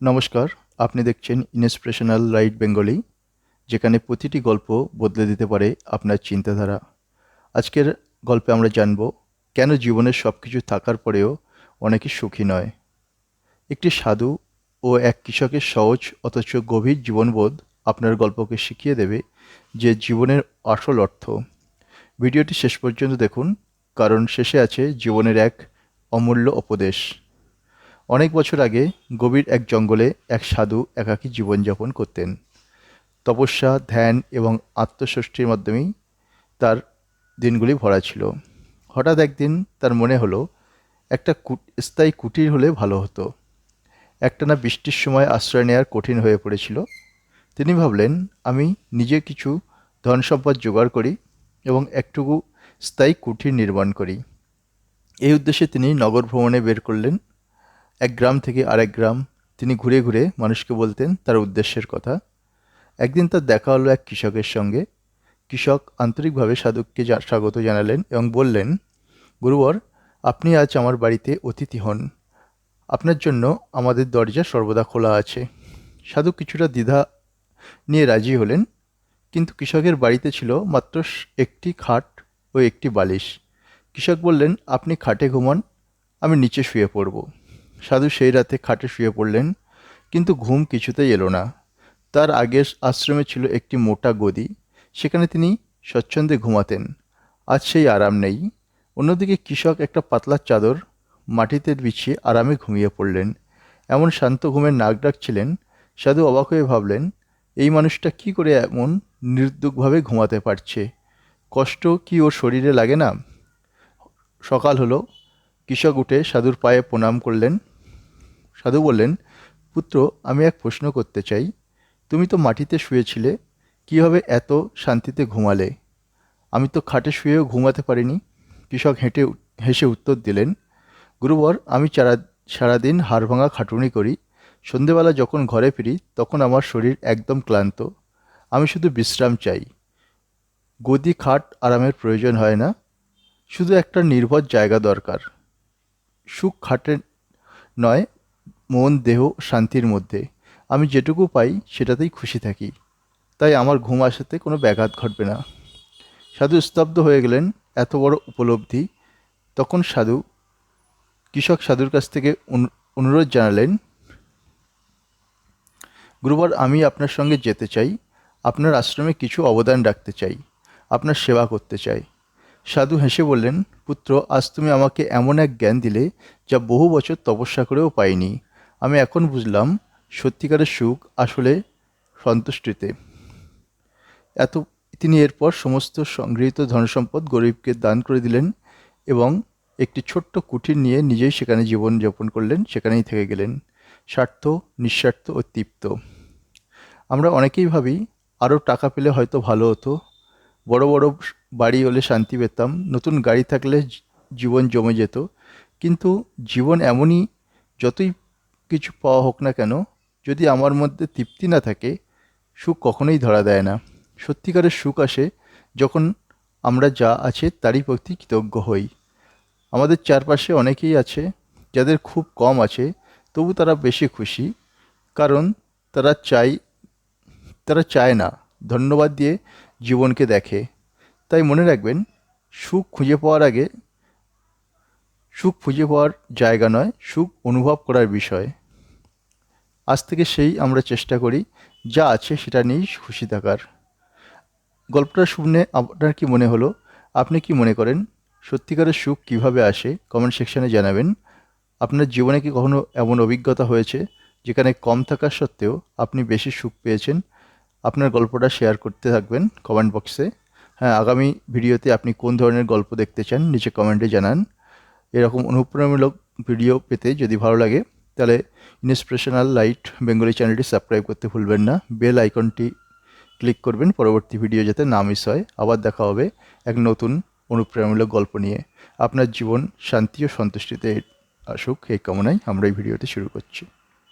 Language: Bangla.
নমস্কার, আপনি দেখছেন ইনস্পিরেশনাল রাইট বেঙ্গলি যেখানে প্রতিটি গল্প বদলে দিতে পারে আপনার চিন্তাধারা। আজকের গল্পে আমরা জানব, কেন জীবনের সব কিছু থাকার পরেও অনেকে সুখী নয়? একটি সাধু ও এক কৃষকের সহজ অথচ গভীর জীবনবোধ আপনার গল্পকে শিখিয়ে দেবে যে জীবনের আসল অর্থ। ভিডিওটি শেষ পর্যন্ত দেখুন, কারণ শেষে আছে জীবনের এক অমূল্য উপদেশ। অনেক বছর আগে গভীর এক জঙ্গলে এক সাধু একাকী জীবনযাপন করতেন। তপস্যা, ধ্যান এবং আত্মষষ্ঠীর মাধ্যমেই তার দিনগুলি ভরা ছিল। হঠাৎ একদিন তার মনে হলো, একটা স্থায়ী কুটির হলে ভালো হতো। একটানা বৃষ্টির সময় আশ্রয় নেওয়ার কঠিন হয়ে পড়েছিল। তিনি ভাবলেন, আমি নিজে কিছু ধন সম্পদ জোগাড় করি এবং একটুকু স্থায়ী কুঠির নির্মাণ করি। এই উদ্দেশ্যে তিনি নগর ভ্রমণে বের করলেন। এক গ্রাম থেকে আরেক গ্রাম তিনি ঘুরে ঘুরে মানুষকে বলতেন তার উদ্দেশ্যের কথা। একদিন তার দেখা হলো এক কৃষকের সঙ্গে। কৃষক আন্তরিকভাবে সাধুককে স্বাগত জানালেন এবং বললেন, গুরুবর, আপনি আজ আমার বাড়িতে অতিথি হন। আপনার জন্য আমাদের দরজা সর্বদা খোলা আছে সাধু কিছুটা দ্বিধা নিয়ে রাজি হলেন, কিন্তু কৃষকের বাড়িতে ছিল মাত্র একটি খাট ও একটি বালিশ। কৃষক বললেন, আপনি খাটে ঘুমান, আমি নিচে শুয়ে পড়ব। সাধু সেই রাতে খাটে শুয়ে পড়লেন, কিন্তু ঘুম কিছুতেই এলো না। তার আগের আশ্রমে ছিল একটি মোটা গদি, সেখানে তিনি স্বচ্ছন্দে ঘুমাতেন। আজ সেই আরাম নেই। অন্যদিকে কৃষক একটা পাতলা চাদর মাটিতে বিছিয়ে আরামে ঘুমিয়ে পড়লেন। এমন শান্ত ঘুমের নাক ডাকছিলেন, সাধু অবাক হয়ে ভাবলেন, এই মানুষটা কি করে এমন নির্দুকভাবে ঘুমাতে পারছে? কষ্ট কি ওর শরীরে লাগে না? সকাল হলো কৃষক উঠে সাধুর পায়ে প্রণাম করলেন। সাধু বললেন, পুত্র, আমি এক প্রশ্ন করতে চাই। তুমি তো মাটিতে শুয়েছিলে, কীভাবে এত শান্তিতে ঘুমালে? আমি তো খাটে শুয়েও ঘুমাতে পারিনি। কৃষক হেঁটে হেসে উত্তর দিলেন, গুরুবর, আমি সারা সারাদিন হাড় ভাঙা খাটুনি করি। সন্ধেবেলা যখন ঘরে ফিরি, তখন আমার শরীর একদম ক্লান্ত। আমি শুধু বিশ্রাম চাই। গদি খাট আরামের প্রয়োজন হয় না। শুধু একটা নির্ভর জায়গা দরকার। সুখ খাটে নয়, মন, দেহ, শান্তির মধ্যে। আমি যেটুকু পাই সেটাতেই খুশি থাকি। তাই আমার ঘুম আসাতে কোনো ব্যাঘাত ঘটবে না। সাধু স্তব্ধ হয়ে গেলেন, এত বড় উপলব্ধি। তখন সাধু, কৃষক সাধুর কাছ থেকে অনু- অনুরোধ জানালেন, গুরুবার, আমি আপনার সঙ্গে যেতে চাই। আপনার আশ্রমে কিছু অবদান রাখতে চাই। আপনার সেবা করতে চাই। সাধু হেসে বললেন পুত্র, আজ তুমি আমাকে এমন এক জ্ঞান দিলে যা বহু বছর তপস্যা করেও পাইনি। আমি এখন বুঝলাম, সত্যিকারের সুখ আসলে সন্তুষ্টিতে। এত, তিনি এরপর সমস্ত সংগৃহীত ধনসম্পদ গরিবকে দান করে দিলেন এবং একটি ছোট্ট কুঠির নিয়ে নিজেই সেখানে জীবনযাপন করলেন, সেখানেই থেকে গেলেন। স্বার্থ, নিঃস্বার্থ ও তৃপ্ত। আমরা অনেকেই ভাবি, আরও টাকা পেলে হয়তো ভালো হতো। বড় বড় বাড়ি হলে শান্তি পেতাম, নতুন গাড়ি থাকলে জীবন জমে যেত। কিন্তু জীবন এমনই, যতই কিছু পাওয়া হোক না কেন, যদি আমার মধ্যে তৃপ্তি না থাকে, সুখ কখনোই ধরা দেয় না। সত্যিকারের সুখ আসে যখন আমরা যা আছে তারই প্রতি কৃতজ্ঞ হই। আমাদের চারপাশে অনেকেই আছে যাদের খুব কম আছে, তবু তারা বেশি খুশি, কারণ তারা চাই, তারা চায় না, ধন্যবাদ দিয়ে জীবনকে দেখে। তাই মনে রাখবেন, সুখ খুঁজে পাওয়ার আগে, সুখ খুঁজে পাওয়ার জায়গা নয়, সুখ অনুভব করার বিষয়। আজ থেকে সেই আমরা চেষ্টা করি, যা আছে সেটা নিয়েই খুশি থাকার। গল্পটা শুনে আপনার কি মনে হলো? আপনি কি মনে করেন? সত্যিকারের সুখ কীভাবে আসে? কমেন্ট সেকশনে জানাবেন। আপনার জীবনে কি কখনো এমন অভিজ্ঞতা হয়েছে, যেখানে কম থাকা সত্ত্বেও আপনি বেশি সুখ পেয়েছেন? আপনার গল্পটা শেয়ার করতে থাকবেন কমেন্ট বক্সে হ্যাঁ আগামী ভিডিওতে আপনি কোন ধরনের গল্প দেখতে চান, নিচে কমেন্টে জানান। এরকম অনুপ্রেরণামূলক ভিডিও পেতে যদি ভালো লাগে, তাহলে ইন্সপিরেশনাল লাইট বেঙ্গলি চ্যানেলটি সাবস্ক্রাইব করতে ভুলবেন না। বেল আইকনটি ক্লিক করবেন, পরবর্তী ভিডিও যাতে না মিস হয়। আবার দেখা হবে এক নতুন অনুপ্রেরণামূলক গল্প নিয়ে। আপনার জীবন শান্তি ও সন্তুষ্টিতে আসুক, এই কামনায় আমরা এই ভিডিওটি শুরু করছি।